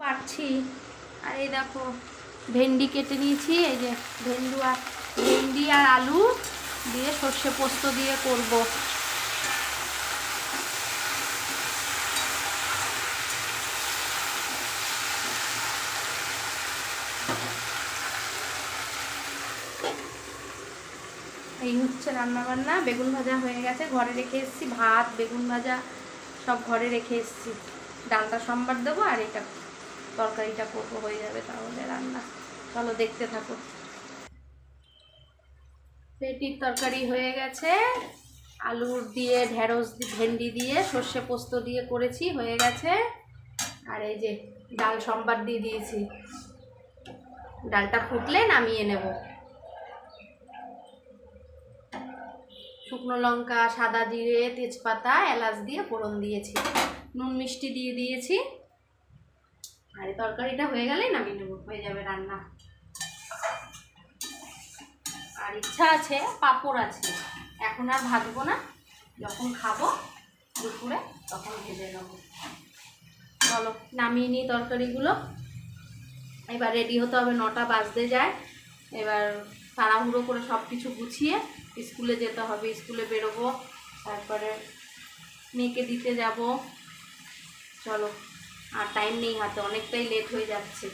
পাচ্ছি। আর এই দেখো, ভেন্ডি কেটে নিয়েছি, এই যে ভেন্ডু আর ভেন্ডি আর আলু দিয়ে সর্ষে পোস্ত দিয়ে করব। এই হচ্ছে রান্না বান্না বেগুন ভাজা হয়ে গেছে, ঘরে রেখে এসেছি, ভাত, বেগুন ভাজা সব ঘরে রেখে এসেছি। ডালটা সম্বার দেবো আর এটা তরকারিটা করব, হয়ে যাবে তাহলে রান্না। চলো দেখতে থাকো। পেটির তরকারি হয়ে গেছে। আলুর দিয়ে ঢেঁড়স, ভেন্ডি দিয়ে সর্ষে পোস্ত দিয়ে করেছি, হয়ে গেছে। আর এই যে ডাল সোমবার দিয়ে দিয়েছি। ডালটা ফুটলে নামিয়ে নেব। শুকনো লঙ্কা, সাদা জিরে, তেজপাতা, এলাচ দিয়ে ফোড়ন দিয়েছি। নুন মিষ্টি দিয়ে দিয়েছি। আর তরকারিটা হয়ে গেলেই নামিয়ে নেব, হয়ে যাবে রান্না। আর ইচ্ছা আছে, পাঁপড় আছে। এখন আর ভাজবো না, যখন খাব দুপুরে তখন ভেজে নেব। চলো, নামিয়ে নিই তরকারিগুলো। এবার রেডি হতে হবে, নটা বাজতে যায়। এবার তাড়াহুড়ো করে সব কিছু গুছিয়ে স্কুলে যেতে হবে, স্কুলে বেরোবো। তারপরে মেয়েকে দিতে যাব। চলো। আর টাইম নেই হাতে অনেকটাই লেট হয়ে যাচ্ছে।